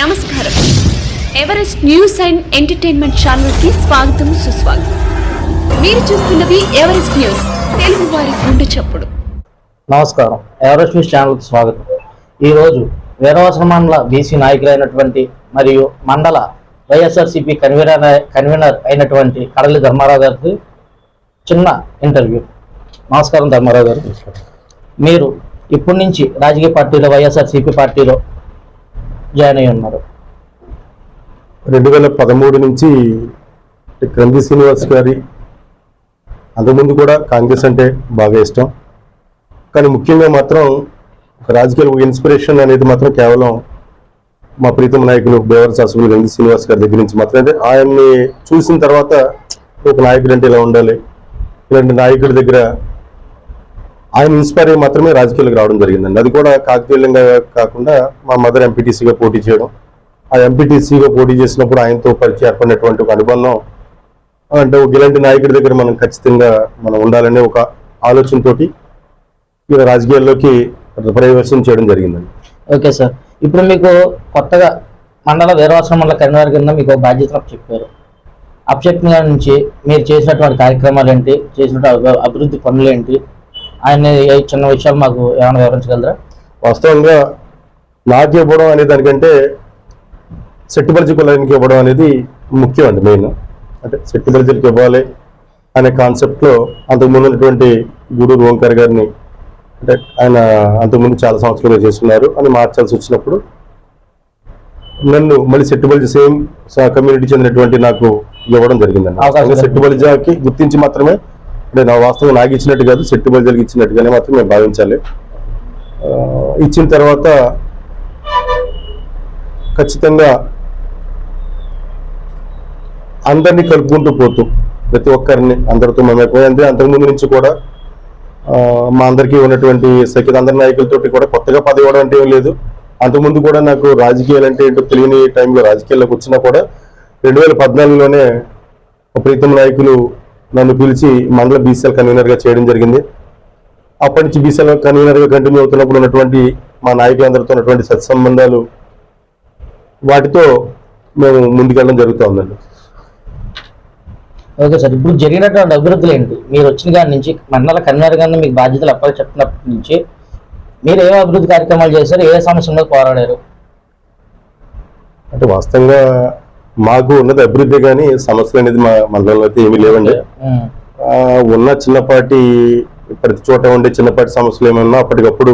నమస్కారం. Everest news and entertainment ఛానల్కి స్వాగతం సుస్వాగతం. మీరు చూస్తున్నది ఎవరెస్ట్ న్యూస్ తెలుగు వారి గుండె చప్పుడు. నమస్కారం. ఎవరెస్ట్ న్యూస్ ఛానల్కి స్వాగతం. ఈరోజు వీరవసర మండల బీసీ నాయకులైనటువంటి మరియు మండల వైఎస్ఆర్సీపీ కన్వీనర్ కన్వీనర్ అయినటువంటి కడలి ధర్మారావు గారికి చిన్న ఇంటర్వ్యూ. నమస్కారం ధర్మారావు గారు. మీరు ఇప్పటి నుంచి రాజకీయ పార్టీలో వైఎస్ఆర్సీపీ పార్టీలో జాయిన్ అయి ఉన్నారు. రెండు వేల పదమూడు నుంచి క్రంది శ్రీనివాస్ గారి అంతకుముందు కూడా కాంగ్రెస్ అంటే బాగా ఇష్టం. కానీ ముఖ్యంగా మాత్రం ఒక రాజకీయ ఇన్స్పిరేషన్ అనేది మాత్రం కేవలం మా ప్రీతమ నాయకులు బేవర్ సాసులు గంగి శ్రీనివాస్ గారి దగ్గర నుంచి మాత్రం అంటే ఆయన్ని చూసిన తర్వాత ఒక నాయకుడు అంటే ఇలా ఉండాలి ఇలాంటి నాయకుడి దగ్గర ఆయన ఇన్స్పైర్ అయ్యి మాత్రమే రాజకీయాలకు రావడం జరిగిందండి. అది కూడా కాకతీయంగా కాకుండా మా మదర్ ఎంపీటీసీగా పోటీ చేయడం. ఆ ఎంపీటీసీగా పోటీ చేసినప్పుడు ఆయనతో పరిచయం ఏర్పడినటువంటి ఒక అనుబంధం. అంటే ఒక ఇలాంటి నాయకుడి దగ్గర మనం ఖచ్చితంగా మనం ఉండాలనే ఒక ఆలోచనతో ఇలా రాజకీయాల్లోకి ప్రవేశం చేయడం జరిగిందండి. Okay sir. ఇప్పుడు మీకు కొత్తగా మండల వీరవాసన మండల కరీంనగర్ కింద మీకు ఒక బాధ్యతలు చెప్పారు. అప్పచెప్పిన నుంచి మీరు చేసినటువంటి కార్యక్రమాలు ఏంటి? చేసినటువంటి అభివృద్ధి పనులు ఏంటి? ఆయన చిన్న విషయాలు మాకు ఏమైనా వివరించగలరా? వాస్తవంగా నాకు ఇవ్వడం అనే దానికంటే సెట్టుబడిచి కులానికి ఇవ్వడం అనేది ముఖ్యం అండి మెయిన్. అంటే సెట్టుబడికి ఇవ్వాలి అనే కాన్సెప్ట్లో అంతకుముందు ఉన్నటువంటి గూడూరు ఓంకార్ గారిని అంటే ఆయన అంతకుముందు చాలా సంవత్సరాలు చేస్తున్నారు అని మార్చాల్సి వచ్చినప్పుడు నన్ను మళ్ళీ సెట్టుబడి సేమ్ కమ్యూనిటీ చెందినటువంటి నాకు ఇవ్వడం జరిగిందండి సెట్టుబడిజాకి గుర్తించి మాత్రమే అంటే నా వాస్తవం నాకు ఇచ్చినట్టు కాదు సెట్టుబడిజాకి ఇచ్చినట్టుగానే మాత్రం మేము భావించాలి. ఇచ్చిన తర్వాత ఖచ్చితంగా అందరినీ కలుపుకుంటూ పోతూ ప్రతి ఒక్కరిని అందరితో మమేకమై అంటే అంతకుముందు నుంచి కూడా మా అందరికీ ఉన్నటువంటి సఖ్యత అందరి నాయకులతోటి కూడా కొత్తగా పదవి ఇవ్వడం అంటే ఏం లేదు. అంతకుముందు కూడా నాకు రాజకీయాలు అంటే ఏంటో తెలియని టైంలో రాజకీయాల్లోకి వచ్చినా కూడా రెండు వేల పద్నాలుగులోనే ప్రీతం నాయకులు నన్ను పిలిచి మండల బీసీఎల్ కన్వీనర్గా చేయడం జరిగింది. అప్పటి నుంచి బీసీఎల్ కన్వీనర్గా కంటిన్యూ అవుతున్నప్పుడు ఉన్నటువంటి మా నాయకులందరితో ఉన్నటువంటి సత్సంబంధాలు వాటితో మేము ముందుకెళ్ళడం జరుగుతూ ఉందండి ఓకే సార్ ఇప్పుడు జరిగినటువంటి అభివృద్ధులు ఏంటి? మీరు వచ్చిన కాడి నుంచి మండల కన్వీనర్ కింద మీకు బాధ్యతలు అప్పటి చెప్పినప్పటి నుంచి మీరు ఏ అభివృద్ధి కార్యక్రమాలు చేశారు ఏ సమస్య మీద పోరాడారు? అంటే వాస్తవంగా మాకు ఉన్నది అభివృద్ధి కానీ సమస్యలు అనేది మా మండలంలో అయితే ఏమీ లేవండి. ఉన్న చిన్నపాటి ప్రతి చోట ఉండే చిన్నపాటి సమస్యలు ఏమన్నా అప్పటికప్పుడు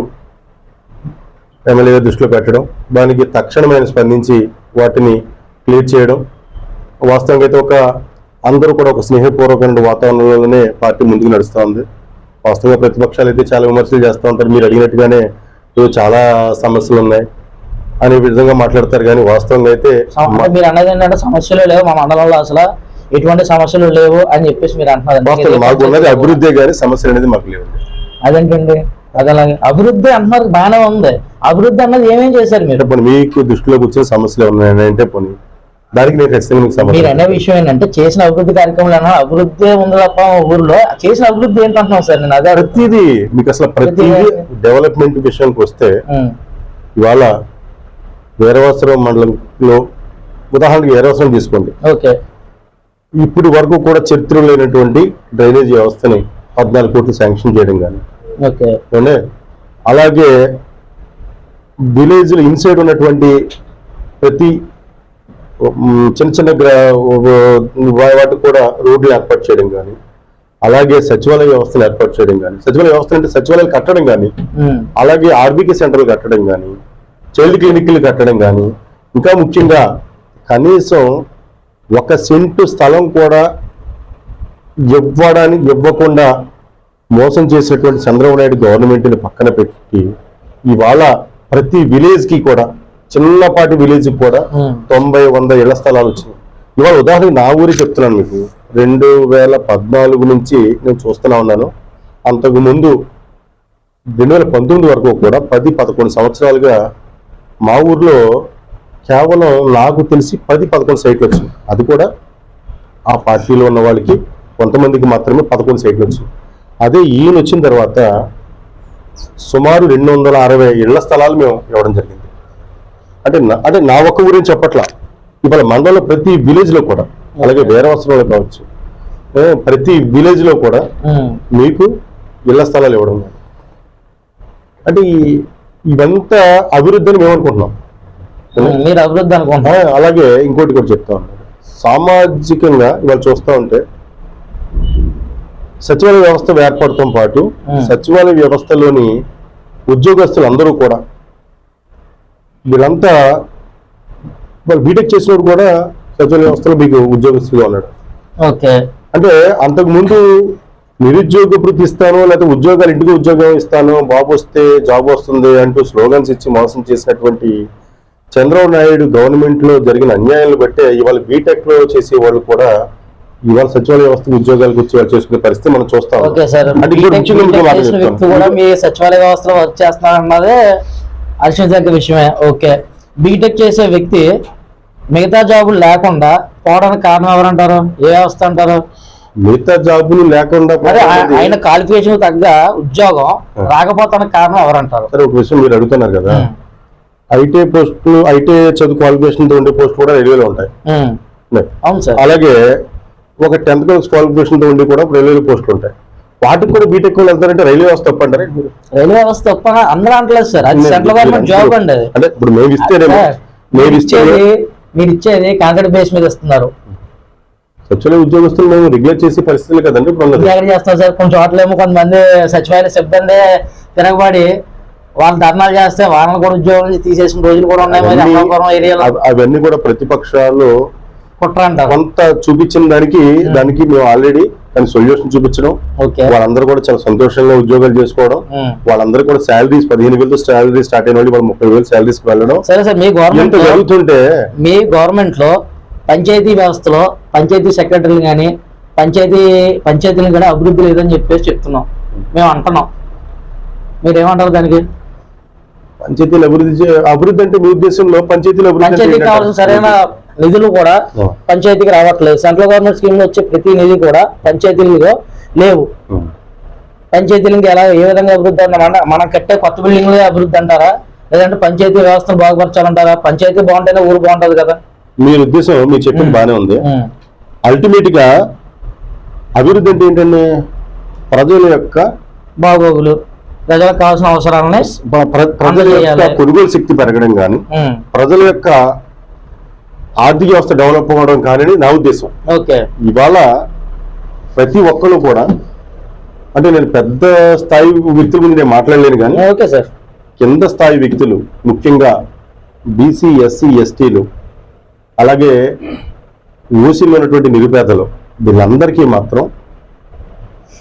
ఎమ్మెల్యే దృష్టిలో పెట్టడం దానికి తక్షణమైన స్పందించి వాటిని క్లియర్ చేయడం. వాస్తవంగా అయితే ఒక అందరూ కూడా ఒక స్నేహపూర్వకమైన వాతావరణంలోనే పార్టీ ముందుకు నడుస్తూ ఉంది. వాస్తవంగా ప్రతిపక్షాలు అయితే చాలా విమర్శలు చేస్తూ ఉంటారు. మీరు అడిగినట్టుగానే "ఇదిగో చాలా సమస్యలు ఉన్నాయి. అనే విధంగా మాట్లాడతారు కానీ వాస్తవంగా అయితే మీరు అన్నది ఏంటంటే సమస్యలు లేవు మా మండలంలో అసలు. ఎటువంటి సమస్యలు లేవు అని చెప్పేసి మీరు అంటున్నారు. మాకు ఉన్నది అభివృద్ధి కానీ సమస్యలు అనేది మాకు లేవండి అదేంటండి? అది అలాగే అభివృద్ధి అంటున్నారు బాగానే ఉంది. అభివృద్ధి అన్నది ఏమేం చేశారు మీరు? పోనీ మీకు దృష్టిలోకి వచ్చే సమస్యలు ఉన్నాయని అంటే పోనీ దానికి నేను ఖచ్చితంగా మీకు మీరు అనే విషయం ఏంటంటే చేసిన అభివృద్ధి కార్యక్రమాలు అన్నా అభివృద్ధి ఉంది తప్ప ఊర్లో చేసిన అభివృద్ధి ఏంటంటున్నాం సార్ నేను? అదే. ప్రతిదీ మీకు అసలు ప్రతిదీ ప్రతిదీ. డెవలప్మెంట్ విషయానికి వస్తే ఇవాళ వీరవసరం మండలంలో ఉదాహరణకి వీరవసరం తీసుకోండి. ఓకే. ఇప్పుడు వరకు కూడా చరిత్ర లేనటువంటి డ్రైనేజ్ వ్యవస్థని పద్నాలుగు కోట్లు శాంక్షన్ చేయడం కానీ. ఓకే. అలాగే విలేజ్ ఇన్సైడ్ ఉన్నటువంటి ప్రతి చిన్న చిన్న గ్రా వా- వాటికి కూడా రోడ్లు ఏర్పాటు చేయడం కానీ అలాగే సచివాలయ వ్యవస్థను ఏర్పాటు చేయడం కానీ సచివాలయ వ్యవస్థ అంటే సచివాలయాలు కట్టడం కానీ అలాగే ఆర్బీకే సెంటర్లు కట్టడం కానీ చైల్డ్ క్లినిక్లు కట్టడం కానీ ఇంకా ముఖ్యంగా కనీసం ఒక సెంటు స్థలం కూడా ఇవ్వడానికి ఇవ్వకుండా మోసం చేసినటువంటి చంద్రబాబు నాయుడు గవర్నమెంట్ని పక్కన పెట్టి ఇవాళ ప్రతి విలేజ్కి కూడా చిన్నపాటి విలేజ్ కూడా తొంభై వంద ఇళ్ళ స్థలాలు వచ్చినాయి. ఇవాళ ఉదాహరణ నా ఊరి చెప్తున్నాను మీకు. రెండు వేల పద్నాలుగు నుంచి నేను చూస్తూనే ఉన్నాను. అంతకు ముందు రెండు వేల పంతొమ్మిది వరకు కూడా పది పదకొండు సంవత్సరాలుగా మా ఊర్లో కేవలం నాకు తెలిసి పది పదకొండు సైట్లు వచ్చింది అది కూడా ఆ పార్టీలో ఉన్న వాళ్ళకి కొంతమందికి మాత్రమే పదకొండు సైట్లు వచ్చింది అదే ఈయన వచ్చిన తర్వాత సుమారు రెండు వందల అరవై ఇళ్ళ స్థలాలు మేము ఇవ్వడం జరిగింది. అంటే అంటే నా ఒక్క గురించి చెప్పట్లా. ఇవాళ మండలంలో ప్రతి విలేజ్లో కూడా అలాగే వేరే వస్త్రంలో కావచ్చు ప్రతి విలేజ్లో కూడా మీకు ఇళ్ళ స్థలాలు ఇవ్వడం. అంటే ఈ ఇవంతా అభివృద్ధి అని మేము అనుకుంటున్నాం మీరు అభివృద్ధి ఆ, అనుకుంటున్నారు అలాగే ఇంకోటి కూడా చెప్తా సామాజికంగా ఇవాళ చూస్తూ ఉంటే సచివాలయ వ్యవస్థ ఏర్పడటం పాటు. సచివాలయ వ్యవస్థలోని ఉద్యోగస్తులు అందరూ కూడా వీళ్ళంతా వాళ్ళు బీటెక్ చేసినప్పుడు కూడా సచివాలయ వ్యవస్థలో మీకు ఉద్యోగస్తులుగా ఉన్నాడు. ఓకే. అంటే అంతకు ముందు నిరుద్యోగ వృత్తి ఇస్తాను లేకపోతే ఉద్యోగాలు ఇంటికి ఉద్యోగం ఇస్తాను బాబు వస్తే జాబ్ వస్తుంది అంటూ స్లోగన్స్ ఇచ్చి మోసం చేసినటువంటి చంద్రబాబు నాయుడు గవర్నమెంట్లో జరిగిన అన్యాయాలను బట్టే ఇవాళ బీటెక్లో చేసే వాళ్ళు కూడా ఇవాళ సచివాలయ వ్యవస్థ ఉద్యోగాలకు వచ్చి వాళ్ళు చేసుకునే పరిస్థితి మనం చూస్తాం. కూడా. మీ సచివాలయ వ్యవస్థలో వర్క్ చేస్తున్నారన్నదే హర్షించదగ్గ విషయమే. ఓకే. బీటెక్ చేసే వ్యక్తి మిగతా జాబులు లేకుండా పోవడానికి కారణం ఎవరంటారు? ఏ వ్యవస్థ అంటారు? మిగతా జాబులు లేకుండా ఆయన క్వాలిఫికేషన్ తగ్గ ఉద్యోగం రాకపోతానికి కారణం ఎవరంటారు? సరే ఒక విషయం మీరు అడుగుతున్నారు కదా. ఐటీ పోస్టులు ఐటీ చదువు క్వాలిఫికేషన్తో ఉండే పోస్టులు కూడా రైల్వేలో ఉంటాయి. అవును సార్. అలాగే ఒక టెన్త్ క్లాస్ క్వాలిఫికేషన్తో ఉండి కూడా రైల్వే పోస్టులు ఉంటాయి. వాటికి కూడా బీటెక్ వాళ్ళు వెళ్తారంటే రైల్వే వ్యవస్థ మీరు? రైల్వే వ్యవస్థ. తప్ప అందరూ అంటలేదు సార్. అది సెంట్రల్ గవర్నమెంట్ జాబ్ అండి అది. అంటే ఇప్పుడు మేము ఇస్తేనేమో మేము మీరు ఇస్తే ఇచ్చేది మీరు ఇచ్చేది కాంట్రాక్ట్ బేస్ మీద ఇస్తున్నారు. సచివాలయ ఉద్యోగస్తులు మేము రెగ్యులేట్ చేసే పరిస్థితులు కదండి ఇప్పుడు ఎక్కడ చేస్తారు సార్. కొన్ని చోట్ల ఏమో కొంతమంది సచివాలయ సిబ్బంది తిరగబడి వాళ్ళు ధర్నాలు చేస్తే వాళ్ళని కూడా ఉద్యోగాలు తీసేసిన రోజులు కూడా ఉన్నాయి. అవన్నీ- కూడా ప్రతిపక్షాలు కొంత చూపించిన దానికి దానికి మేము ఆల్రెడీ దాని సొల్యూషన్ చూపించడం. ఓకే. వాళ్ళందరూ కూడా చాలా సంతోషంగా ఉద్యోగాలు చేసుకోవడం. ఉమ్. వాళ్ళందరూ కూడా శాలరీస్ పదిహేను వేలతో శాలరీ స్టార్ట్ అయిన వాళ్ళు ముప్పై వేలు శాలరీస్ వెళ్ళడం. సరే సార్ మీ గవర్నమెంట్ జరుగుతుంటే మీ గవర్నమెంట్లో పంచాయతీ వ్యవస్థలో పంచాయతీ సెక్రటరీలు కానీ పంచాయతీ పంచాయతీలు కానీ అభివృద్ధి లేదని చెప్పేసి చెప్తున్నాం. మేము అంటున్నాం. మీరేమంటారు దానికి? పంచాయతీలు అభివృద్ధి అభివృద్ధి అంటే మీ ఉద్దేశంలో పంచాయతీలు అభివృద్ధి అంటే ఏంటంటారు? కావాల్సిన సరైన నిధులు కూడా. పంచాయతీకి రావట్లేదు. సెంట్రల్ గవర్నమెంట్ స్కీమ్లో వచ్చే ప్రతి నిధి కూడా పంచాయతీలలో లేవు. పంచాయతీలకు ఎలా ఏ విధంగా అభివృద్ధి అంటారా మనం కట్టే కొత్త బిల్డింగ్లే అభివృద్ధి అంటారా? లేదంటే పంచాయతీ వ్యవస్థను బాగుపరచాలంటారా? పంచాయతీ బాగుంటేనే ఊరు బాగుంటది కదా. మీరు ఉద్దేశం మీరు చెప్పింది. బాగానే ఉంది. అల్టిమేట్గా అభివృద్ధి అంటే ఏంటంటే ప్రజల యొక్క బాగోగులు ప్రజలకు కావాల్సిన అవసరాలని ప్ర- ప్ర- ప్రజల యొక్క. కొనుగోలు శక్తి పెరగడం కానీ. ప్రజల యొక్క ఆర్థిక వ్యవస్థ డెవలప్ అవ్వడం కానీ నా ఉద్దేశం ఓకే ఇవాళ ప్రతి ఒక్కరు కూడా అంటే నేను పెద్ద స్థాయి వ్యక్తుల గురించి నేను మాట్లాడలేను కానీ ఓకే సార్ కింద స్థాయి వ్యక్తులు ముఖ్యంగా బీసీ ఎస్సీ ఎస్టీలు అలాగే ఓసీలో ఉన్నటువంటి నిరుపేదలు వీళ్ళందరికీ మాత్రం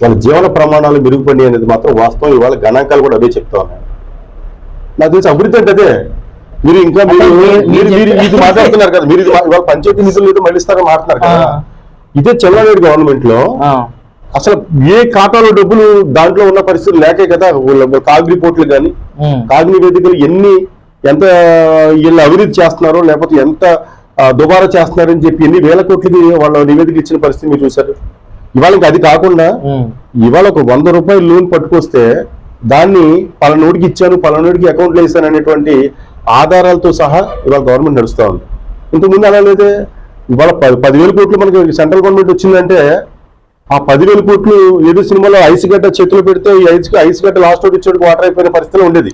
వాళ్ళ జీవన ప్రమాణాలు మెరుగుపడి అనేది మాత్రం వాస్తవం ఇవాళ గణాంకాలు కూడా అవే చెప్తా ఉన్నాయి నాకు తెలిసి అభివృద్ధి అంటే అదే మీరు ఇంకా మీరు ఇది మాట్లాడుతున్నారు కదా మీరు ఇవాళ పంచాయతీ నిధులు ఏదో మళ్ళిస్తారని మాట్లాడుతున్నారు కదా. ఇదే చంద్రబాబు గవర్నమెంట్లో. అసలు ఏ ఖాతాలో డబ్బులు దాంట్లో ఉన్న పరిస్థితులు లేకే కదా కాగ్ రిపోర్ట్లు కానీ. కాగ్ నివేదికలు ఎన్ని ఎంత వీళ్ళు అవినీతి చేస్తున్నారో లేకపోతే ఎంత దుబారా చేస్తున్నారని చెప్పి ఎన్ని వేల కోట్లకి వాళ్ళ నివేదిక ఇచ్చిన పరిస్థితి మీరు చూసారు ఇవాళ అది కాకుండా. ఇవాళ ఒక వంద రూపాయలు లోన్ పట్టుకొస్తే దాన్ని పలానోడికి ఇచ్చాను పలానోడికి అకౌంట్లో వేసాను అనేటువంటి ఆధారాలతో సహా ఇవాళ గవర్నమెంట్ నడుస్తూ ఉంది. ఇంతకుముందు అలా లేదే? ఇవాళ పది పదివేల కోట్లు మనకి సెంట్రల్ గవర్నమెంట్ వచ్చిందంటే ఆ పదివేల కోట్లు ఏదో సినిమాలో ఐస్ గడ్డ చేతిలో పెడితే ఈ ఐస్ ఐస్ గడ్డ లాస్ట్ ఒకటి ఇచ్చేటికి వాటర్ అయిపోయిన పరిస్థితిలో ఉండేది.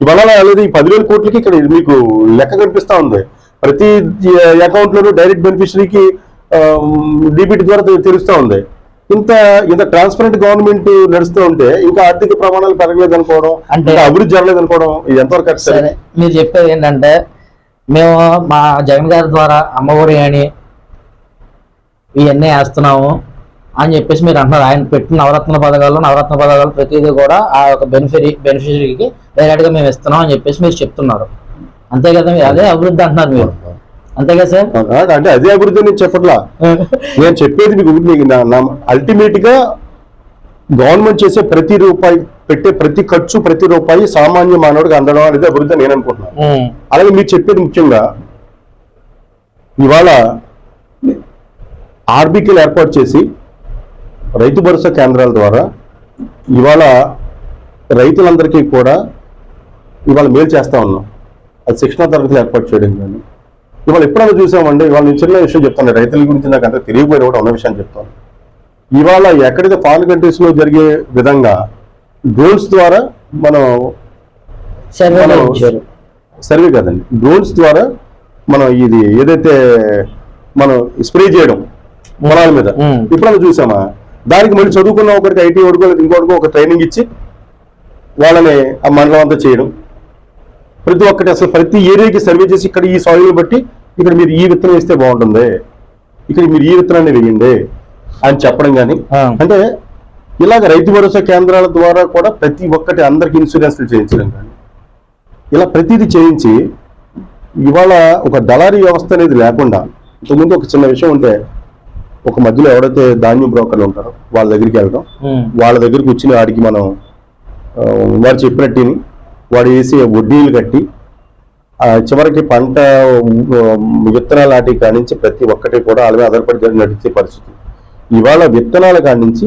ఇవాళ లేదు. ఈ పదివేల కోట్లకి ఇక్కడ మీకు లెక్క కనిపిస్తా ఉంది. ప్రతి అకౌంట్ లోనూ డైరెక్ట్ బెనిఫిషరీకి డీబీటీ ద్వారా తె- తెలుస్తా ఉంది. ఇంత ఇంత ట్రాన్స్పరెంట్ గవర్నమెంట్ నడుస్తూ ఉంటే ఇంకా ఆర్థిక ప్రమాణాలు పెరగలేదు అనుకోవడం అంటే- అభివృద్ధి జరగలేదు అనుకోవడం ఇది ఎంతవరకు కరెక్ట్ సరే మీరు చెప్పేది ఏంటంటే మేము మా జగన్ గారి ద్వారా అమ్మఒడి అని ఇవన్నీ వేస్తున్నాము అని చెప్పేసి మీరు అంటున్నారు. ఆయన పెట్టిన నవరత్న పథకాలు నవరత్న పథకాలు ప్రతిదీ కూడా ఆ యొక్క బెనిఫిషరీ బెనిఫిషరీకి డైరెక్ట్గా మేము ఇస్తున్నాం అని చెప్పేసి మీరు చెప్తున్నారు. అంతే కదా మీరు? అదే అభివృద్ధి అంటున్నారు మీరు. అంతే కదా సార్? అంటే అదే అభివృద్ధి నేను చెప్పట్లా. నేను చెప్పేది మీకు మీకు అల్టిమేట్గా గవర్నమెంట్ చేసే ప్రతి రూపాయి పెట్టే ప్రతి ఖర్చు ప్రతి రూపాయి సామాన్య మానవుడికి అందడం అనేది అభివృద్ధి నేను అనుకుంటున్నాను. అలాగే మీరు చెప్పేది ముఖ్యంగా ఇవాళ ఆర్బీకేలు ఏర్పాటు చేసి రైతు భరోసా కేంద్రాల ద్వారా ఇవాళ రైతులందరికీ కూడా ఇవాళ మేలు చేస్తా ఉన్నాం. అది శిక్షణ తరగతులు ఏర్పాటు చేయడం కానీ. ఇవాళ ఎప్పుడైనా చూసామంటే ఇవాళ నేను చిన్న విషయం చెప్తాను రైతుల గురించి నాకు అంత తెలియకపోయినా కూడా ఉన్న విషయాన్ని చెప్తాను. ఇవాళ ఎక్కడైతే ఫారిన్ కంట్రీస్లో జరిగే విధంగా డ్రోన్స్ ద్వారా మనం సర్వే కాదండి. డ్రోన్స్ ద్వారా మనం ఇది ఏదైతే మనం స్ప్రే చేయడం పొలాల మీద. ఇప్పుడు చూసామా? దానికి మళ్ళీ చదువుకున్న ఒకరికి ఐటీ వరకు ఇంకొకరికి ఒక ట్రైనింగ్ ఇచ్చి వాళ్ళని ఆ మండలం అంతా చేయడం. ప్రతి ఒక్కటి అసలు ప్రతి ఏరియాకి సర్వే చేసి ఇక్కడ ఈ సాయిల్ బట్టి ఇక్కడ మీరు ఈ విత్తనం వేస్తే బాగుంటుంది ఇక్కడ మీరు ఈ విత్తనాన్ని వేయండి అని చెప్పడం కానీ. అంటే ఇలాగ రైతు భరోసా కేంద్రాల ద్వారా కూడా ప్రతి ఒక్కటి అందరికి ఇన్సూరెన్స్లు చేయించడం కానీ ఇలా ప్రతిదీ చేయించి ఇవాళ ఒక దళారీ వ్యవస్థ అనేది లేకుండా ఇంతకుముందు ఒక చిన్న విషయం ఉంటే ఒక మధ్యలో ఎవరైతే ధాన్యం బ్రోకర్లు ఉంటారో వాళ్ళ దగ్గరికి ఉమ్, వాళ్ళ దగ్గరికి వచ్చిన వాడికి మనం వాడు చెప్పినట్టు వాడు వేసి వడ్డీలు కట్టి ఆ చివరికి పంట విత్తనాలు నాటి కానించి ప్రతి ఒక్కటి కూడా వాళ్ళ మీద ఆధారపడి నడిచే పరిస్థితి. ఇవాళ విత్తనాల కానించి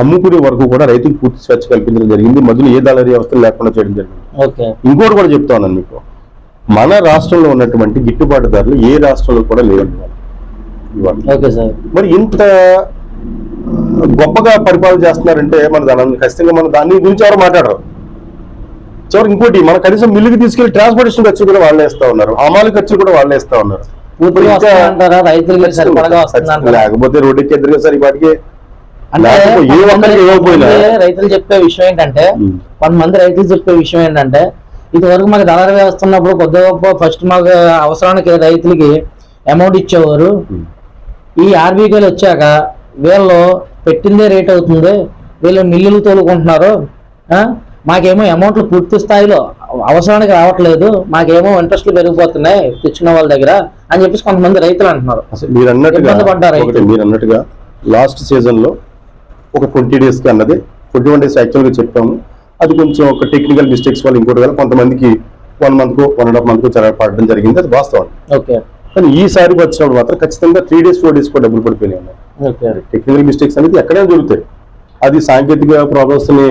అమ్ముకునే వరకు కూడా రైతుకు పూర్తి స్వేచ్ఛ కల్పించడం జరిగింది. మధ్యలో ఏ దళారీ వ్యవస్థలు లేకుండా చేయడం జరిగింది. ఓకే. ఇంకోటి కూడా చెప్తా ఉన్నాను మీకు. మన రాష్ట్రంలో ఉన్నటువంటి గిట్టుబాటు ధరలు ఏ రాష్ట్రంలో కూడా లేవండి మరి ఇంత గొప్పగా పరిపాలన చేస్తున్నారంటే మన దాని ఖచ్చితంగా మన దాని గురించి ఎవరు మాట్లాడరు. చివరికి ఇంకోటి మన కనీసం మిల్లుకి తీసుకెళ్ళి ట్రాన్స్పోర్టేషన్ ఖర్చు కూడా వాళ్ళే ఇస్తా ఉన్నారు. హమాలి ఖర్చు కూడా వాళ్ళే ఇస్తా ఉన్నారు. లేకపోతే రోడ్డుకి ఎదురుగా సరే వాటికి రైతులు చెప్పే విషయం ఏంటంటే. కొంతమంది రైతులు చెప్పే విషయం ఏంటంటే ఇది వరకు మాకు దళారీ వ్యవస్థ ఉన్నప్పుడు కొద్ది గొప్ప ఫస్ట్ మాకు అవసరానికి రైతులకి అమౌంట్ ఇచ్చేవారు. ఈ ఆర్బీకేలు వచ్చాక వీళ్ళు పెట్టిందే రేట్ అవుతుంది. వీళ్ళు మిల్లులు తోలుకుంటున్నారు? మాకేమో అమౌంట్లు పూర్తి స్థాయిలో అవసరానికి రావట్లేదు మాకేమో ఇంట్రెస్ట్లు పెరిగిపోతున్నాయి తెచ్చిన వాళ్ళ దగ్గర అని చెప్పేసి కొంతమంది రైతులు అంటున్నారు. అసలు మీరు అన్నట్టుగా. మీరు అన్నట్టుగా లాస్ట్ సీజన్లో ఒక ట్వంటీ డేస్కి అన్నది ట్వంటీ వన్ డేస్ యాక్చువల్గా చెప్పాము. అది కొంచెం ఒక టెక్నికల్ మిస్టేక్స్ వల్ల ఇంకోటి వల్ల కొంతమందికి వన్ మంత్కు వన్ అండ్ హాఫ్ మంత్ పడడం జరిగింది అది వాస్తవం. ఓకే. కానీ ఈసారి వచ్చినప్పుడు మాత్రం ఖచ్చితంగా త్రీ డేస్ ఫోర్ డేస్ కూడా డబ్బులు పడిపోయినాయి టెక్నికల్ మిస్టేక్స్ అనేది ఎక్కడైనా జరుగుతాయి. అది సాంకేతిక ప్రాబ్లమ్స్ని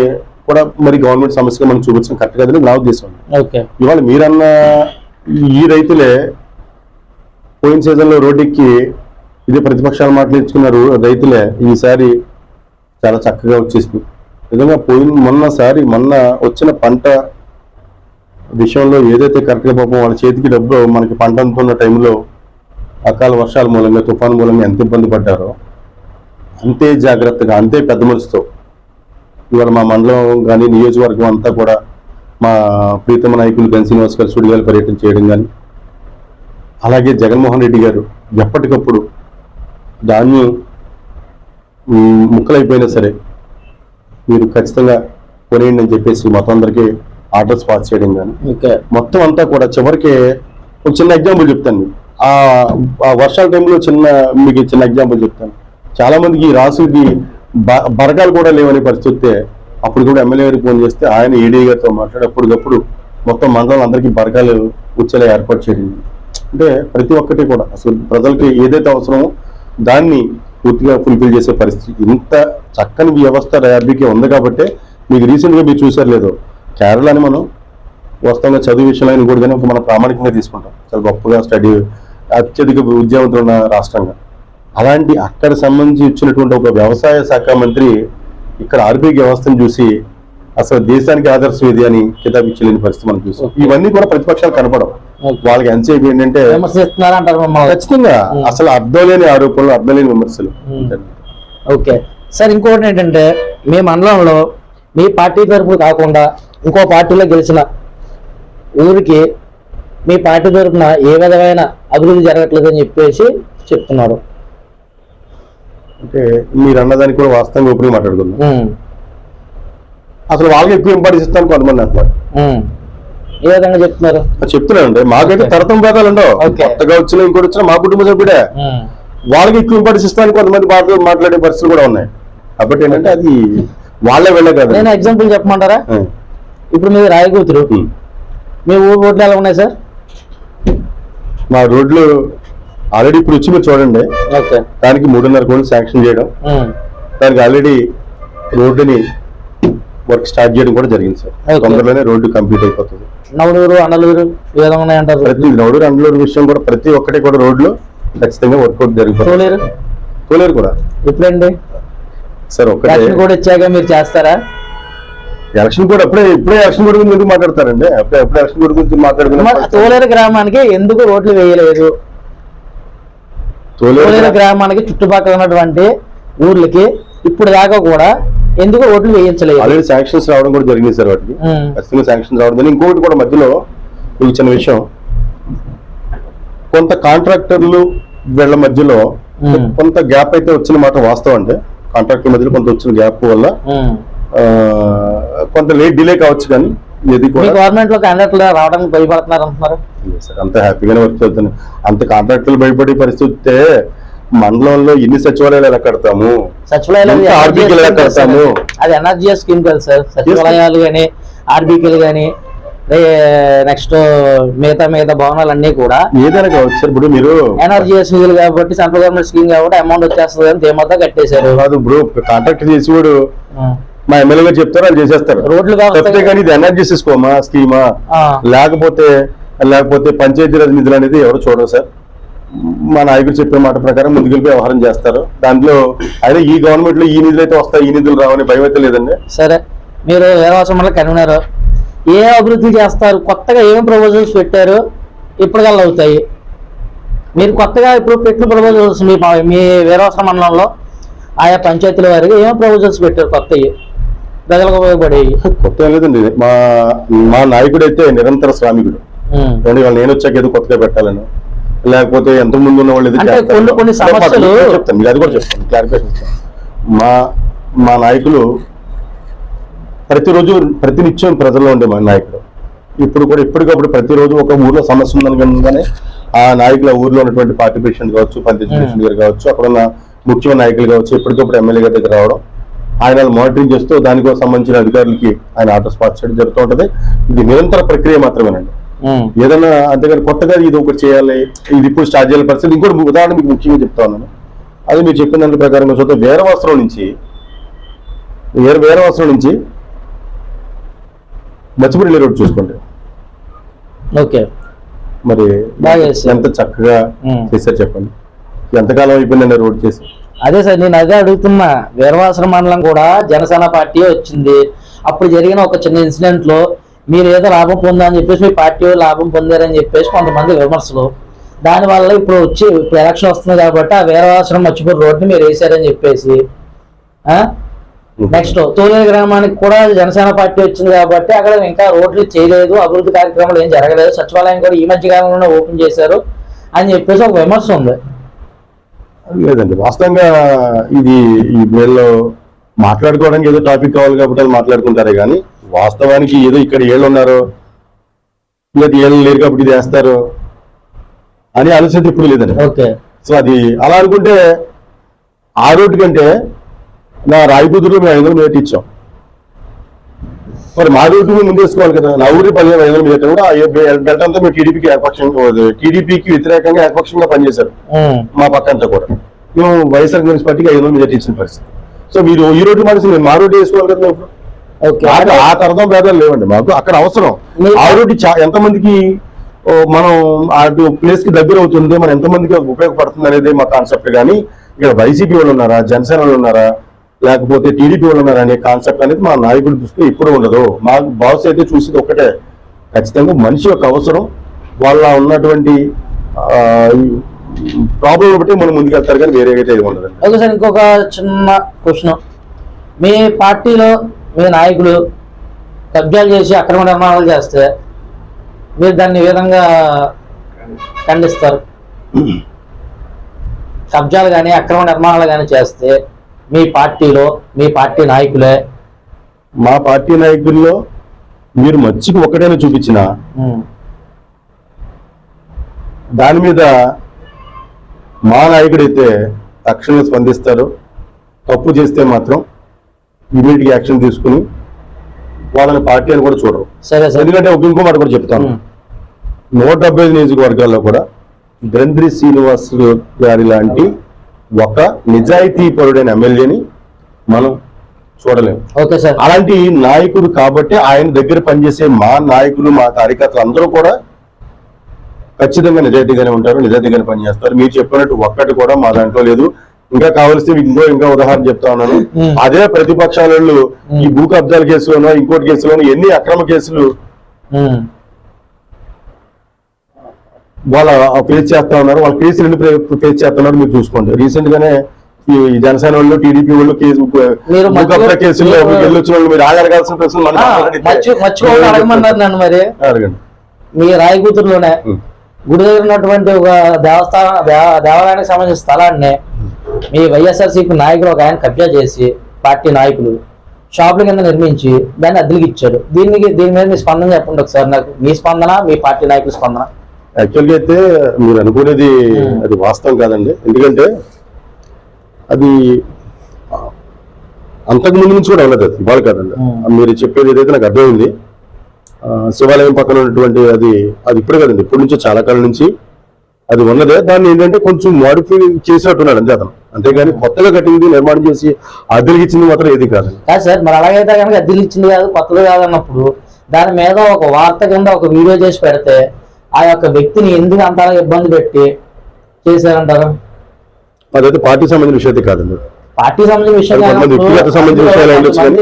కూడా మరి గవర్నమెంట్ సమస్యగా మనం చూపించడం కరెక్ట్ కదని నా ఉద్దేశం ఓకే. ఇవాళ మీరన్న ఈ రైతులే పోయిన సీజన్లో రోడ్డుకి ఇదే ప్రతిపక్షాలు మాట్లాడించుకున్నారు రైతులే. ఈసారి చాలా చక్కగా వచ్చేసింది నిజంగా పోయిన మొన్నసారి మొన్న వచ్చిన పంట విషయంలో ఏదైతే కరెక్ట్గా పాపం వాళ్ళ చేతికి డబ్బు మనకి పంట అందుతున్న టైంలో అకాల వర్షాల మూలంగా తుఫాన్ మూలంగా ఎంత ఇబ్బంది పడ్డారో అంతే జాగ్రత్తగా అంతే పెద్ద మనసుతో ఇవాళ మా మండలం కానీ నియోజకవర్గం అంతా కూడా మా ప్రీతమ నాయకులు గన్ శ్రీనివాస్ గారు సుడిగాలి పర్యటన చేయడం కానీ అలాగే జగన్మోహన్ రెడ్డి గారు ఎప్పటికప్పుడు ధాన్యం ముక్కలైపోయినా సరే మీరు ఖచ్చితంగా కొనేయండి అని చెప్పేసి మొత్తం అందరికీ ఆర్డర్స్ పాస్ చేయడం కానీ మొత్తం అంతా కూడా చివరికి ఒక చిన్న ఎగ్జాంపుల్ చెప్తాను. ఆ వర్షాల టైంలో చిన్న మీకు చిన్న ఎగ్జాంపుల్ చెప్తాను. చాలా మందికి బరగాలు కూడా లేవని పరిస్థితి అప్పుడు కూడా ఎమ్మెల్యే గారికి ఫోన్ చేస్తే ఆయన ఏడీ గారితో మాట్లాడి అప్పటికప్పుడు మొత్తం మండలం అందరికీ బరగాలు వచ్చేలా ఏర్పాటు చేయడం అంటే ప్రతి ఒక్కటి కూడా అసలు ప్రజలకి ఏదైతే అవసరమో దాన్ని పూర్తిగా ఫుల్ఫిల్ చేసే పరిస్థితి. ఇంత చక్కని వ్యవస్థ ర్యాబీకి ఉంది కాబట్టి మీకు రీసెంట్గా మీరు చూసారు లేదో కేరళని మనం వాస్తవంగా చదువు విషయంలో కూడా మనం ప్రామాణికంగా తీసుకుంటాం. చాలా గొప్పగా స్టడీ అత్యధిక విద్యావంతులు ఉన్న రాష్ట్రంగా. అలాంటి అక్కడ సంబంధించి ఇచ్చినటువంటి ఒక వ్యవసాయ శాఖ మంత్రి ఇక్కడ ఆర్బీఐ వ్యవస్థను చూసి అసలు దేశానికి ఆదర్శం ఇది అని కితాబ్ ఇచ్చలేని పరిస్థితి మనం చూసాం. ఇవన్నీ కూడా ప్రతిపక్షాలు కనపడవు. వాళ్ళకి ఎంతసేపు ఏంటంటే ఖచ్చితంగా. అసలు అర్థం లేని ఆరోపణలు అర్థం లేని విమర్శలు. ఓకే. సార్ ఇంకోటి ఏంటంటే మీ మండలంలో మీ పార్టీ తరఫు కాకుండా ఇంకో పార్టీలో గెలిచిన ఊరికి మీ పార్టీ తరఫున ఏ విధమైన అభివృద్ధి జరగట్లేదు అని చెప్పేసి చెప్తున్నారు. అంటే మీరు అన్నదానికి కూడా వాస్తవంగా ఓపెన్ మాట్లాడుకుందాం అసలు వాళ్ళకి ఎక్కువ ఇంపార్టెన్స్ ఇస్తాను కొంతమంది అంటున్నారు ఉమ్. ఏ విధంగా చెప్తున్నారు? చెప్తున్నానండి. మాకైతే. తరతం భేదాలు ఉండవు. కొత్తగా వచ్చినా ఇంకోటి వచ్చినా మా కుటుంబ సభ్యుడే. వాళ్ళకి ఎక్కువ ఇంపార్టెన్స్ ఇస్తానికి కొంతమంది మాటలు మాట్లాడే పరిస్థితులు కూడా ఉన్నాయి. కాబట్టి ఏంటంటే అది వాళ్ళే వెళ్ళే కదా. నేను ఎగ్జాంపుల్ చెప్పమంటారా? ఇప్పుడు మీది రాయకూతురు మీ ఊరు రోడ్లు ఎలా ఉన్నాయి సార్? మా రోడ్లు ఆల్రెడీ ఇప్పుడు వచ్చి మీరు చూడండి దానికి మూడున్నర కోట్లు శాంక్షన్ చేయడం. దానికి ఆల్రెడీ రోడ్డుని వర్క్ స్టార్ట్ చేయడం కూడా జరిగింది సార్. తొందరలోనే రోడ్డు కంప్లీట్ అయిపోతుంది. నవలూరు అనలూరు ఈ విధంగా ఉన్నాయంటారు ప్రతి నోడు అండ్లూరు విషయం కూడా ప్రతి ఒక్కటి కూడా రోడ్లు ఖచ్చితంగా వర్కౌట్ జరుగుతుంది. తోలేరు? కూడా. ఎప్పుడండి సార్ ఎలక్షన్ కూడా ఇచ్చాక మీరు చేస్తారా? ఎలక్షన్ కూడా అప్పుడే ఇప్పుడే ఎలక్షన్ గురించి మాట్లాడతారండి? అప్పుడే ఎలక్షన్ కూడా గురించి మాట్లాడుకున్నాం తోలేరు గ్రామానికి ఎందుకు రోడ్లు వేయలేదు? తోలేరు గ్రామానికి చుట్టుపక్కల ఉన్నటువంటి ఊర్లకి ఇప్పుడు దాకా కూడా ఎందుకు రోడ్లు వేయించలేదు? ఆల్రెడీ శాంక్షన్స్ రావడం కూడా జరిగింది సార్ వాటికి. ఖచ్చితంగా శాంక్షన్స్ రావడం ఇంకొకటి కూడా మధ్యలో మీకు చిన్న విషయం. కొంత కాంట్రాక్టర్లు వీళ్ళ మధ్యలో. కొంత గ్యాప్ అయితే వచ్చిన మాట వాస్తవం అంటే కాంట్రాక్టర్ మధ్యలో కొంత వచ్చిన గ్యాప్ వల్ల కొంత లేట్ డిలే కావచ్చు కానీ ఇది కూడా గవర్నమెంట్లో రావడానికి భయపడుతున్నారు అంటున్నారు అంత హ్యాపీగానే వర్క్ అంత కాంట్రాక్టర్లు భయపడే పరిస్థితి మండలంలో ఎన్ని సచివాలయాలు ఎలా కడతాము? సచివాలయాలు ఎలా స్కీమ్ కడతాము? కదా సార్. అది ఎన్ఆర్జీఎస్ స్కీమ్ కదా సార్. సచివాలయాలు కానీ ఆర్బీకేలు కానీ నెక్స్ట్ మిగతా మిగతా భవనాలు అన్ని కూడా ఏదైనా కావచ్చు ఇప్పుడు మీరు ఎన్ఆర్జీఎస్ నిధులు కాబట్టి సెంట్రల్ గవర్నమెంట్ స్కీమ్ కాబట్టి అమౌంట్ వచ్చేస్తుంది అని తేమతో కట్టేశారు. కాదు ఇప్పుడు కాంట్రాక్ట్ చేసేవాడు మా ఎమ్మెల్యే గారు చెప్తారు వాళ్ళు చేసేస్తారు. రోడ్లు తప్పితే కానీ ఇది ఎనర్జీ సిస్కోమా స్కీమా. లేకపోతే లేకపోతే పంచాయతీరాజ్ నిధులు అనేది ఎవరు చూడరు సార్. మా నాయకుడు చెప్పిన మాట ప్రకారం ముందుకెళ్ళి వ్యవహారం చేస్తారు. దాంట్లో అయినా ఈ గవర్నమెంట్లో ఈ నిధులు అయితే వస్తాయి ఈ నిధులు రావని భయం అయితే లేదండి. సరే. మీరు వల్ల కన్వీనర్. ఏ అభివృద్ధి చేస్తారు? కొత్తగా ఏం ప్రపోజల్స్ పెట్టారు? ఇప్పటికల్లా అవుతాయి. మీరు కొత్తగా ఇప్పుడు పెట్టిన ప్రపోజల్స్ మీ మీ వేరవసరం మండలంలో ఆయా పంచాయతీల వారికి ఏం ప్రపోజల్స్ పెట్టారు కొత్తవి? ప్రజలకు ఉపయోగపడేవి కొత్త లేదండి. మా మా నాయకుడు అయితే నిరంతర శ్రామికుడు. నేను వచ్చాక ఏదో కొత్తగా పెట్టాలని. లేకపోతే ఎంత ముందు ఉన్న వాళ్ళు. కొన్ని- కొన్ని సమస్యలు- చెప్తాను. మీకు అది కూడా చెప్తాను. క్లారిఫికేషన్ ఇస్తాను. మా మా నాయకులు ప్రతిరోజు ప్రతినిత్యం ప్రజల్లో ఉండే మా నాయకుడు. ఇప్పుడు కూడా ఇప్పటికప్పుడు ప్రతిరోజు ఒక ఊర్లో సమస్య ఉందని వినగానే ఆ నాయకులు ఊర్లో ఉన్నటువంటి పార్టీ ప్రెసిడెంట్ కావచ్చు పంచాయతీ. ప్రెసిడెంట్ గారు కావచ్చు అక్కడ ఉన్న ముఖ్యమైన నాయకులు కావచ్చు ఎప్పటికప్పుడు ఎమ్మెల్యే గారి దగ్గర రావడం ఆయన మానిటరింగ్ చేస్తూ దానికి సంబంధించిన అధికారులకి ఆయన ఆర్డర్ స్పాట్ చేయడం జరుగుతూ ఉంటది. ఇది నిరంతర ప్రక్రియ మాత్రమేనండి. ఉమ్. ఏదైనా అంతేగాని కొత్తగా ఇది ఒకటి చేయాలి ఇది ఇప్పుడు స్టార్ట్ చేయాలి పరిస్థితి. ఇంకోటి ఉదాహరణ మీకు ముఖ్యంగా చెప్తా ఉన్నాను. అది మీరు చెప్పిన దాని ప్రకారంగా చూస్తే వేరవస్త్రం నుంచి వేరే వేరవస్త్రం నుంచి మచ్చిపూడి రోడ్ చూసుకోండి. ఓకే. మరి. ఎంత చక్కగా. చేశారు చెప్పండి. ఎంతకాలం అయిపోయిందండి రోడ్ చేసి? అదే సార్ నేను అదే అడుగుతున్నా. వీరవాసన మండలం కూడా జనసేన పార్టీ వచ్చింది. అప్పుడు జరిగిన ఒక చిన్న ఇన్సిడెంట్లో మీరు ఏదో లాభం పొందా అని చెప్పేసి మీ పార్టీ లాభం పొందారని చెప్పేసి కొంతమంది విమర్శలు. దానివల్ల ఇప్పుడు వచ్చి ఇప్పుడు ఎలక్షన్ వస్తుంది కాబట్టి ఆ వీరవాసనం మర్చిపోయి రోడ్ని మీరు వేసారని చెప్పేసి నెక్స్ట్ తోలేరు గ్రామానికి కూడా జనసేన పార్టీ వచ్చింది కాబట్టి అక్కడ ఇంకా రోడ్లు చేయలేదు అభివృద్ధి కార్యక్రమాలు ఏం జరగలేదు. సచివాలయం కూడా ఈ మధ్య కాలంలోనే ఓపెన్ చేశారు అని చెప్పేసి ఒక విమర్శ ఉంది. లేదండి వాస్తవంగా ఇది ఈ వీళ్ళు మాట్లాడుకోవడానికి ఏదో టాపిక్ కావాలి కాబట్టి వాళ్ళు మాట్లాడుకుంటారే కానీ వాస్తవానికి ఏదో ఇక్కడ ఏళ్ళు ఉన్నారు లేదా ఏళ్ళు లేరు కాబట్టి ఇది వేస్తారు అని ఆలోచన ఇప్పుడు లేదండి. ఓకే. సో అది అలా అనుకుంటే ఆ రోడ్డు కంటే నా రాయకూతురులో మేము ఐదు వందలు ఇచ్చాం. మరి మా మేము ముందేసుకోవాలి కదా. నా ఊరి పదిహేను ఐదు వందలు మేట కూడా ఆ బెల్ట్ అంతా మేము టీడీపీకి ఏకపక్షంగా టీడీపీకి వ్యతిరేకంగా ఏకపక్షంగా పనిచేశారు. మా పక్క అంతా కూడా. మేము వైఎస్ఆర్ కాంగ్రెస్ పార్టీకి ఐదు వందలు మెజార్టీ ఇచ్చిన పరిస్థితి. సో మీరు ఈ రోడ్డు మార్చి మేము మా రోడ్డు వేసుకోవాలి కదా మేము మాకు ఆ అర్థం భేదాలు లేవండి. మాకు అక్కడ అవసరం. ఆ రోడ్డు ఎంతమందికి మనం అటు ప్లేస్కి దగ్గర అవుతుంది మనం ఎంతమందికి ఉపయోగపడుతుంది అనేది మా కాన్సెప్ట్ కానీ ఇక్కడ వైసీపీ వాళ్ళు ఉన్నారా జనసేన వాళ్ళు ఉన్నారా లేకపోతే టీడీపీ వాళ్ళు ఉన్నారా అనే కాన్సెప్ట్ అనేది మా నాయకుడి దృష్టిలో ఇప్పుడు ఉండదు. మా బాస్ అయితే చూసేది ఒక్కటే. ఖచ్చితంగా మనిషి యొక్క అవసరం వాళ్ళ ఉన్నటువంటి ప్రాబ్లం బట్టి మనం ముందుకెళ్తారు కానీ వేరే అయితే ఉండదు. ఓకే సార్ ఇంకొక చిన్న క్వశ్చన్ మీ పార్టీలో మీ నాయకులు కబ్జాలు చేసి అక్రమ నిర్మాణాలు చేస్తే మీరు దాన్ని విధంగా ఖండిస్తారు? కబ్జాలు కానీ అక్రమ నిర్మాణాలు కానీ చేస్తే మీ పార్టీలో మీ పార్టీ నాయకులే? మా పార్టీ నాయకుల్లో మీరు మచ్చికి ఒకటైనా చూపించిన దాని మీద మా నాయకుడైతే తక్షణమే స్పందిస్తారు తప్పు చేస్తే మాత్రం ఇమీడియట్ యాక్షన్ తీసుకుని వాళ్ళని పార్టీ అని కూడా చూడరు. సరే సార్. ఎందుకంటే ఒక ఇంకో మాట కూడా చెప్తాను. నూట డెబ్బై ఐదు నియోజకవర్గాల్లో కూడా గ్రంథి శ్రీనివాస్ గారి లాంటి ఒక నిజాయితీ పరుడైన ఎమ్మెల్యేని మనం చూడలేము. Okay sir. అలాంటి నాయకుడు కాబట్టి ఆయన దగ్గర పనిచేసే మా నాయకులు మా కార్యకర్తలు అందరూ కూడా ఖచ్చితంగా నిజాయితీగానే ఉంటారు నిజాయితీగానే పనిచేస్తారు. మీరు చెప్పినట్టు ఒక్కటి కూడా మా దాంట్లో లేదు. ఇంకా కావలిస్తే ఇంకో ఇంకా ఉదాహరణ చెప్తా ఉన్నాను. అదే ప్రతిపక్షాల వాళ్ళు ఈ భూ కబ్జాల కేసులోనో ఇంకోటి కేసులోనో ఎన్ని అక్రమ కేసులు. వాళ్ళ ఫేస్ చేస్తా ఉన్నారు వాళ్ళ కేసులు ఎన్ని ఫేస్ చేస్తున్నారు మీరు చూసుకోండి. రీసెంట్ గానే ఈ జనసేన వాళ్ళు టీడీపీ వాళ్ళు కేసు కేసుల్లో వెళ్ళొచ్చిన వాళ్ళు మీరు ఆగలగాల్సిన ప్రశ్నలు అడగమన్నారు నన్ను మరి. అడగండి. మీ రాయకూతురులోనే. గుడి దగ్గర ఉన్నటువంటి ఒక దేవస్థానం దేవ- దేవాలయానికి సంబంధించిన స్థలాన్ని మీ వైఎస్ఆర్సీపీ నాయకులు ఒక ఆయన కబ్జా చేసి పార్టీ నాయకులు షాపుల కింద నిర్మించి దాన్ని అద్దెలకు ఇచ్చాడు దీనికి దీని మీద మీ స్పందన చెప్పండి ఒకసారి నాకు. మీ స్పందన మీ పార్టీ నాయకుల స్పందన. యాక్చువల్గా అయితే మీరు అనుకునేది Hmm. అది వాస్తవం కాదండి. ఎందుకంటే అది అంతకు ముందు నుంచి కూడా ఉన్నది అది. ఇవాళ కాదండి. Hmm. మీరు చెప్పేది ఏదైతే నాకు అర్థమైంది శివాలయం పక్కన ఉన్నటువంటి అది అది ఇప్పుడు కదండి. ఇప్పటి నుంచి చాలా కాలం నుంచి అది ఉన్నదే. దాన్ని ఏంటంటే కొంచెం మోడిఫై చేసినట్టున్నాడు అంతే అతను. అంతేగాని కొత్తగా కట్టింది నిర్మాణం చేసి అద్దెలకి ఇచ్చింది మాత్రం ఏది కాదండి. కాదు సార్ మరి అలాగైతే కనుక అద్దెలు ఇచ్చింది కాదు కొత్తది కాదన్నప్పుడు దాని మీద ఒక వార్త కింద ఒక వీడియో చేసి పెడితే ఆ యొక్క వ్యక్తిని ఎందుకు అంతలా ఇబ్బంది పెట్టి చేశారంటారు? అదైతే పార్టీ సంబంధించిన విషయం కాదండి. పార్టీ సంబంధించిన విషయం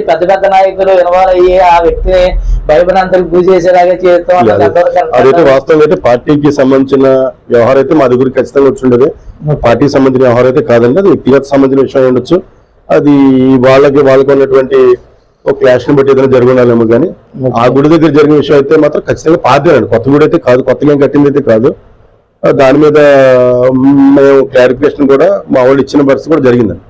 పెద్ద పెద్ద నాయకులు ఇన్వాల్వ్ అయ్యి ఆ వ్యక్తిని భయపడంతలు పూజ చేసేలాగా చేస్తాం అదైతే? వాస్తవంగా అయితే పార్టీకి సంబంధించిన వ్యవహారం అయితే మా దగ్గర ఖచ్చితంగా వచ్చి ఉండదు పార్టీకి సంబంధించిన వ్యవహారం అయితే కాదండి. అది వ్యక్తిగత సంబంధించిన విషయం ఉండొచ్చు. అది వాళ్ళకి వాళ్ళకి ఉన్నటువంటి ఒక క్లాష్ని బట్టి ఏదైనా జరిగి ఉండాలేమో కానీ ఆ గుడి దగ్గర జరిగిన విషయం అయితే మాత్రం ఖచ్చితంగా పాతేనండి. కొత్త గుడి అయితే కాదు కొత్తగా ఏం కట్టింది అయితే కాదు దాని మీద మేము క్లారిఫికేషన్ కూడా మా వాళ్ళు ఇచ్చిన పరిస్థితి కూడా జరిగిందండి.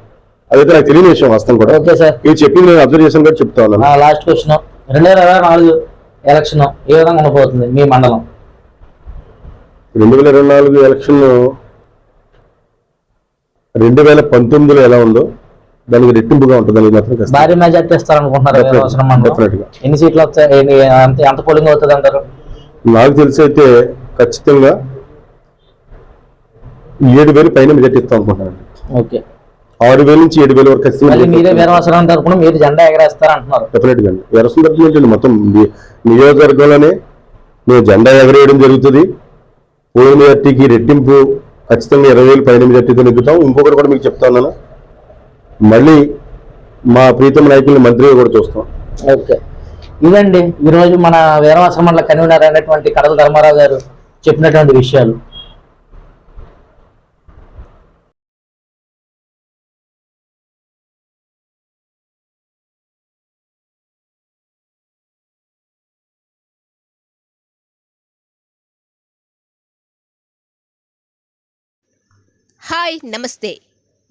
అదైతే నాకు తెలియని విషయం వాస్తవం కూడా. Okay sir. ఇది చెప్పింది నేను అబ్జర్వ్ చేసాను కూడా చెప్తా ఉన్నాను. లాస్ట్ క్వశ్చన్ రెండు వేల ఇరవై నాలుగు ఎలక్షన్ ఏ విధంగా ఉండబోతుంది మీ మండలం? రెండు వేల ఇరవై నాలుగు ఎలక్షన్ రెండు వేల పంతొమ్మిదిలో ఎలా ఉందో దానికి రెట్టింపుగా ఉంటుంది మాత్రం. భారీ మెజార్టీ ఇస్తారనుకుంటున్నారు. ఎన్ని సీట్లు వస్తాయి? ఎంత పోలింగ్ అవుతుంది అంటారు? నాకు తెలిసి అయితే ఖచ్చితంగా ఏడు వేలు పైన మెజార్టీ ఇస్తాం అనుకుంటున్నాను. ఓకే. ఆరు వేల నుంచి ఏడు వేల వరకు మీరే ఖచ్చితంగా వీరవసరం తరపున మీరు జెండా ఎగరేస్తారు అంటున్నారు డెఫినెట్గా తరపున మొత్తం నియోజకవర్గంలోనే మేము జెండా ఎగరేయడం జరుగుతుంది. పోలింగ్ మెజార్టీకి రెట్టింపు ఖచ్చితంగా ఇరవై వేలు పైన మెజార్టీతో నెగ్గుతాం ఇంకొకటి కూడా మీకు చెప్తా ఉన్నాను. మళ్ళీ మా ప్రీతం నాయకుల్ని మంత్రిగా కూడా చూస్తాం. ఓకే. ఇదండి. ఈరోజు మన వీరవాసరం మండల కన్వీనర్ అయినటువంటి కడల ధర్మారావు గారు చెప్పినటువంటి విషయాలు. హాయ్ నమస్తే.